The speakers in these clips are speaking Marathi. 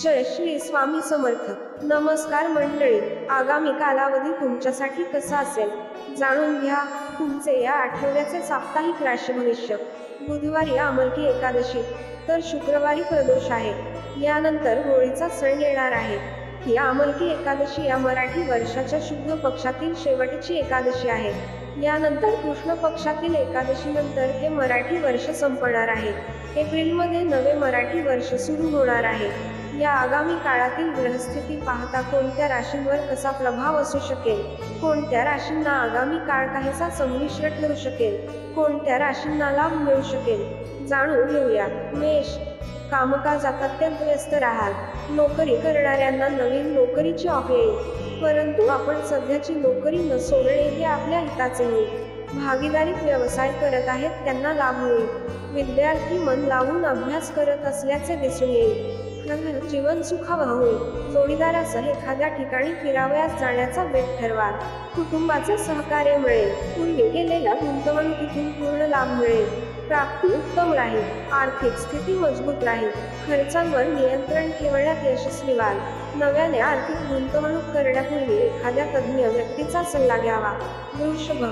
जय श्री स्वामी समर्थ. नमस्कार मंडळी आगामी कालावधी तुमच्यासाठी कसा असेल? जाणून घ्या तुमचे या आठवड्याचे साप्ताहिक राशी भविष्य. बुधवारी अमलकी एकादशी तर शुक्रवारी प्रदोष आहे. यानंतर होळीचा सण येणार आहे. ही अमलकी एकादशी या मराठी वर्षाच्या शुद्ध पक्षातील शेवटची एकादशी आहे. यानंतर कृष्ण पक्षातील एकादशीनंतर हे मराठी वर्ष संपणार आहे. एप्रिलमध्ये नवे मराठी वर्ष सुरू होणार आहे. या आगामी काळातील ग्रहस्थिती पाहता कोणत्या राशींवर कसा प्रभाव असू शकेल? कोणत्या राशींना आगामी काळ काहीसा संमिश्र ठरू शकेल? कोणत्या राशींना लाभ मिळू शकेल? जाणून घेऊया. मेष. कामकाजात अत्यंत व्यस्त राहाल. नोकरी करणाऱ्यांना नवीन नोकरीची ऑफ येईल. परंतु आपण सध्याची नोकरी न सोडणे हे आपल्या हिताचे होईल भागीदारीत व्यवसाय करत आहेत त्यांना लाभ होईल. विद्यार्थी मन लावून अभ्यास करत असल्याचे दिसून येईल. जीवन सुखावह होईल. जोडीदारासह एखाद्या ठिकाणी फिरावयास जाण्याचा वेग ठरवा कुटुंबाचे सहकार्य मिळेल. पूर्वी केलेल्या गुंतवणुकीतून पूर्ण लाभ मिळेल. प्राप्ती उत्तम राहील. आर्थिक स्थिती मजबूत राहील. खर्चांवर नियंत्रण ठेवण्यात यशस्वी व्हाल. नव्याने आर्थिक गुंतवणूक करण्यापूर्वी एखाद्या तज्ज्ञ व्यक्तीचा सल्ला घ्यावा. वृषभ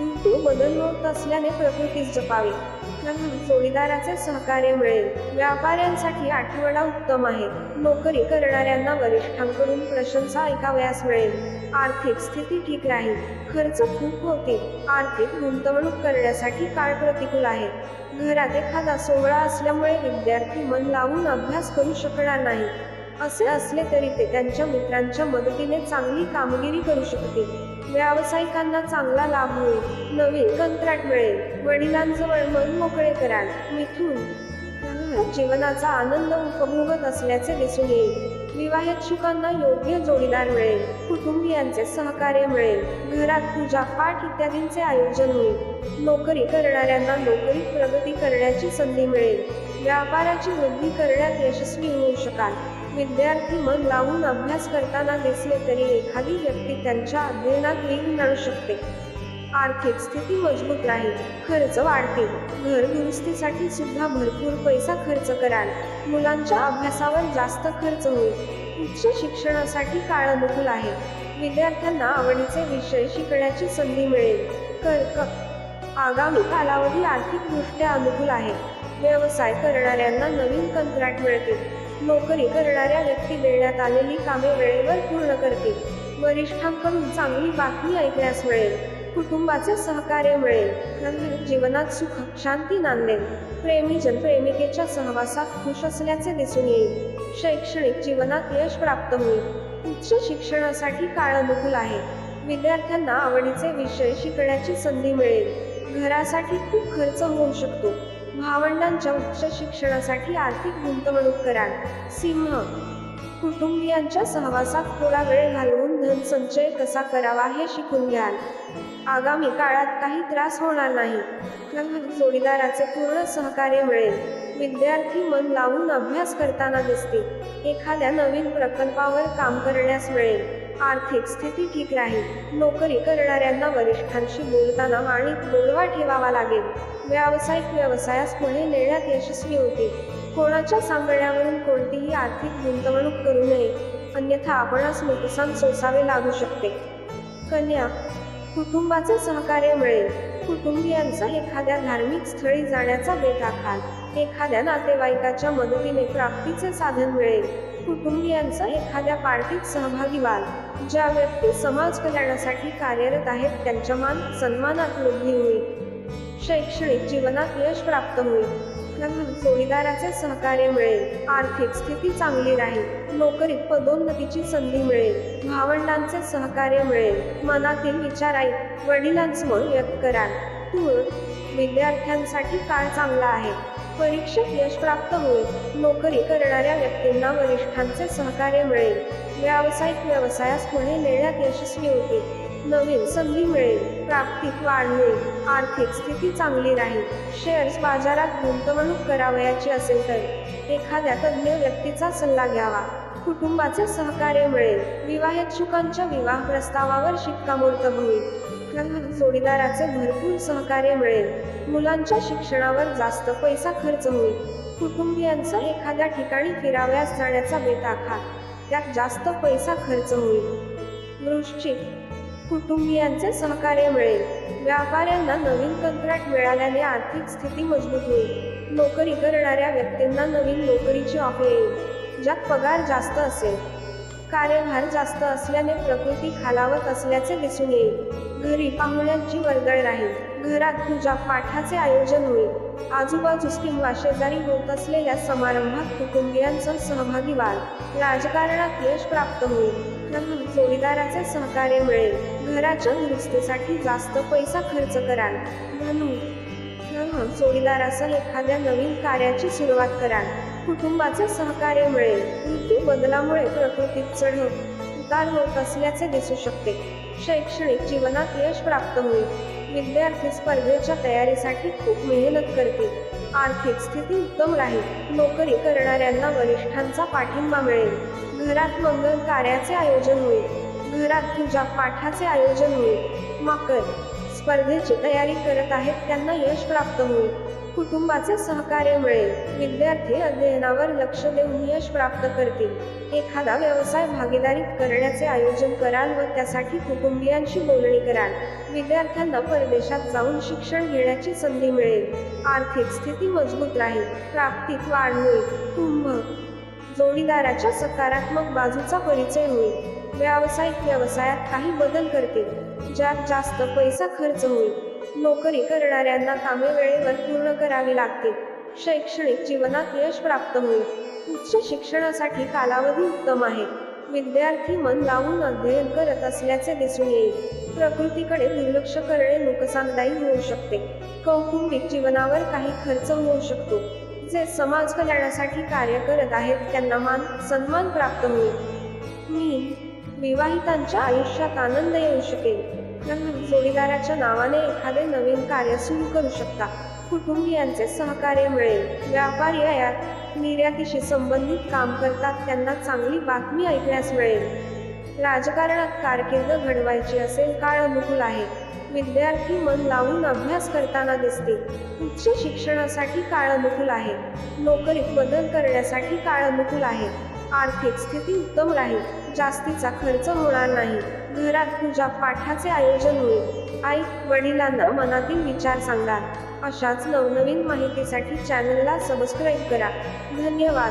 ऋतू बदल होत असल्याने प्रकृतीस जपावी. जोडीदाराचे सहकार्य मिळेल. व्यापाऱ्यांसाठी आठवडा उत्तम आहे. नोकरी करणाऱ्यांना वरिष्ठांकडून प्रशंसा ऐकावयास मिळेल. आर्थिक स्थिती ठीक राहील. खर्च खूप होतील. आर्थिक गुंतवणूक करण्यासाठी काळ प्रतिकूल आहे. घरात एखादा सोहळा असल्यामुळे विद्यार्थी मन लावून अभ्यास करू शकणार नाही असे असले तरी ते त्यांच्या मित्रांच्या मदतीने चांगली कामगिरी करू शकतील. व्यावसायिकांना चांगला लाभ होईल. नवीन कंत्राट मिळेल. वडिलांजवळ मन मोकळे कराल. मिथून जीवनाचा आनंद उपभोगत असल्याचे दिसून येईल. विवाहित शुकांना योग्य जोडीदार मिळेल. कुटुंबियांचे सहकार्य मिळेल. घरात पूजा पाठ इत्यादींचे आयोजन होईल. नोकरी करणाऱ्यांना नोकरीत प्रगती करण्याची संधी मिळेल. व्यापाराची वृद्धी करण्यात यशस्वी होऊ शकाल. विद्यार्थी मन लावून अभ्यास करताना दिसले तरी एखादी व्यक्ती त्यांच्या अध्ययनात लीन जाणू शकते. आर्थिक स्थिती मजबूत राहील खर्च वाढतील. घर दुरुस्तीसाठी सुद्धा भरपूर पैसा खर्च कराल. मुलांच्या अभ्यासावर जास्त खर्च होईल. उच्च शिक्षणासाठी काळ अनुकूल आहे. विद्यार्थ्यांना आवडीचे विषय शिकण्याची संधी मिळेल. कर्क. आगामी कालावधी आर्थिकदृष्ट्या अनुकूल आहे. व्यवसाय करणाऱ्यांना नवीन कंत्राट मिळतील. नोकरी करणाऱ्या व्यक्ती देण्यात आलेली कामे वेळेवर पूर्ण करतील. वरिष्ठांकडून चांगली बातमी ऐकण्यास मिळेल. कुटुंबाचे सहकार्य मिळेल. जीवनात सुख शांती नांदेल. प्रेमीजन प्रेमिकेच्या सहवासात खुश असल्याचे दिसून येईल. शैक्षणिक जीवनात यश प्राप्त होईल. उच्च शिक्षणासाठी काळ अनुकूल आहे. विद्यार्थ्यांना आवडीचे विषय शिकण्याची संधी मिळेल. घरासाठी खूप खर्च होऊ शकतो. भावंडांच्या उच्च शिक्षणासाठी आर्थिक गुंतवणूक कराल. सिंह कुटुंबियांच्या सहवासात थोडा वेळ घालवून धनसंचय कसा करावा हे शिकून घ्याल. आगामी काळात काही त्रास होणार नाही. जोडीदाराचे पूर्ण सहकार्य मिळेल. विद्यार्थी मन लावून अभ्यास करताना दिसतील. एखाद्या नवीन प्रकल्पावर काम करण्यास मिळेल. आर्थिक स्थिती ठीक राहील. नोकरी करणाऱ्यांना वरिष्ठांशी बोलताना आणि बोलवा ठेवावा लागेल. व्यावसायिक व्यवसायास पुढे नेण्यात यशस्वी होते. कोणाच्या सांगण्यावरून कोणतीही आर्थिक गुंतवणूक करू नये. अन्यथा आपणास नुकसान सोसावे लागू शकते. कन्या कुटुंबाचे सहकार्य मिळेल. कुटुंबियांचा एखाद्या धार्मिक स्थळी जाण्याचा बेत आखाल. एखाद्या नातेवाईकाच्या मदतीने प्राप्तीचे साधन मिळेल. कुटुंबियांचा एखाद्या पार्टीत सहभागी व्हाल. ज्या व्यक्ती समाज कल्याणासाठी कार्यरत आहेत त्यांच्या मान सन्मानात वृद्धी होईल. शैक्षणिक जीवनात यश प्राप्त होईल. जोडीदाराचे सहकार्य मिळेल. आर्थिक स्थिती चांगली राहील. नोकरीत पदोन्नतीची संधी मिळेल. भावंडांचे सहकार्य मिळेल. मनातील विचार ऐक वडिलांसमोर व्यक्त कराल. तूळ विद्यार्थ्यांसाठी काळ चांगला आहे. परीक्षेत यश प्राप्त होईल. नोकरी करणाऱ्या व्यक्तींना वरिष्ठांचे सहकार्य मिळेल. व्यावसायिक व्यवसायास पुढे नेण्यात यशस्वी होतील. नवीन संधी मिळेल प्राप्तीत वाढणे आर्थिक स्थिती चांगली राहील. शेअर्स बाजारात गुंतवणूक करावयाची असेल तर एखाद्या तज्ज्ञ व्यक्तीचा सल्ला घ्यावा. कुटुंबाचे सहकार्य मिळेल. विवाहित शुकांच्या विवाह प्रस्तावावर शिक्कामोर्तब होईल. जोडीदाराचे भरपूर सहकार्य मिळेल. मुलांच्या शिक्षणावर जास्त पैसा खर्च होईल. कुटुंबियांचा एखाद्या ठिकाणी फिरावयास जाण्याचा बेत आखा त्यात जास्त पैसा खर्च होईल. वृश्चिक कुटुंबियांचे सहकार्य मिळेल. व्यापाऱ्यांना नवीन कंत्राट मिळाल्याने आर्थिक स्थिती मजबूत होईल. नोकरी करणाऱ्या व्यक्तींना नवीन नोकरीची ऑफर येईल ज्यात पगार जास्त असेल. कार्यभार जास्त असल्याने प्रकृती खालावत असल्याचे दिसून येईल. घरी पाहुण्यांची वर्दळ राहील. घरात पूजा पाठाचे आयोजन होईल. आजूबाजूस किंवा शेजारी होत असलेल्या समारंभात कुटुंबियांचा सहभागी व्हाल. राजकारणात यश प्राप्त होईल. म्हणून जोडीदाराचे सहकार्य मिळेल. घराच्या दुरुस्तीसाठी जास्त पैसा खर्च कराल. म्हणून धनु, जोडीदारासह एखाद्या नवीन कार्याची सुरुवात कराल. कुटुंबाचे सहकार्य मिळेल. ऋतू बदलामुळे प्रकृतीत चढ उतार होत असल्याचे दिसू शकते. शैक्षणिक जीवनात यश प्राप्त होईल. विद्यार्थी स्पर्धेच्या तयारीसाठी खूप मेहनत करतील. आर्थिक स्थिती उत्तम राहील. नोकरी करणाऱ्यांना वरिष्ठांचा पाठिंबा मिळेल. घरात मंगल कार्याचे आयोजन होईल. घरात पूजा पाठाचे आयोजन होईल. मकर स्पर्धेची तयारी करत आहेत त्यांना यश प्राप्त होईल. कुटुंबाचे सहकार्य मिळेल. विद्यार्थी अध्ययनावर लक्ष देऊन यश प्राप्त करतील. एखादा व्यवसाय भागीदारीत करण्याचे आयोजन कराल व त्यासाठी कुटुंबियांशी बोलणी कराल. विद्यार्थ्यांना परदेशात जाऊन शिक्षण घेण्याची संधी मिळेल. आर्थिक स्थिती मजबूत राहील. प्राप्तीत वाढ होईल. कुंभ जोडीदाराच्या सकारात्मक बाजूचा परिचय होईल. व्यावसायिक व्यवसायात काही बदल करतील ज्यात जास्त पैसा खर्च होईल. नोकरी करणाऱ्यांना कामे वेळेवर पूर्ण करावी लागतील. शैक्षणिक जीवनात यश प्राप्त होईल. उच्च शिक्षणासाठी कालावधी उत्तम आहे. विद्यार्थी मन लावून अध्ययन करत असल्याचे दिसून येईल. प्रकृतीकडे दुर्लक्ष करणे नुकसानदायी होऊ शकते. कौटुंबिक जीवनावर काही खर्च होऊ शकतो. जे समाज कल्याणासाठी कार्य करत आहेत त्यांना मान सन्मान प्राप्त होईल. मी विवाहितांच्या आयुष्यात आनंद येऊ शकेल जोडीदाराच्या नावाने एखादे नवीन कार्य सुरू करू शकता. कुटुंबियांचे सहकार्य मिळेल. व्यापारी आयात निर्यातीशी संबंधित काम करतात त्यांना चांगली बातमी ऐकण्यास मिळेल. राजकारणात कारकीर्द घडवायची असेल काळ अनुकूल आहे. विद्यार्थी मन लावून अभ्यास करताना दिसते. उच्च शिक्षणासाठी काळ अनुकूल आहे. नोकरीत बदल करण्यासाठी काळ अनुकूल आहे. आर्थिक स्थिती उत्तम राहील. जास्तीचा खर्च होणार नाही. घरात पूजा पाठाचे आयोजन होईल. आई वडिलांना मनातील विचार सांगा. अशाच नवनवीन माहितीसाठी चॅनलला सबस्क्राईब करा. धन्यवाद.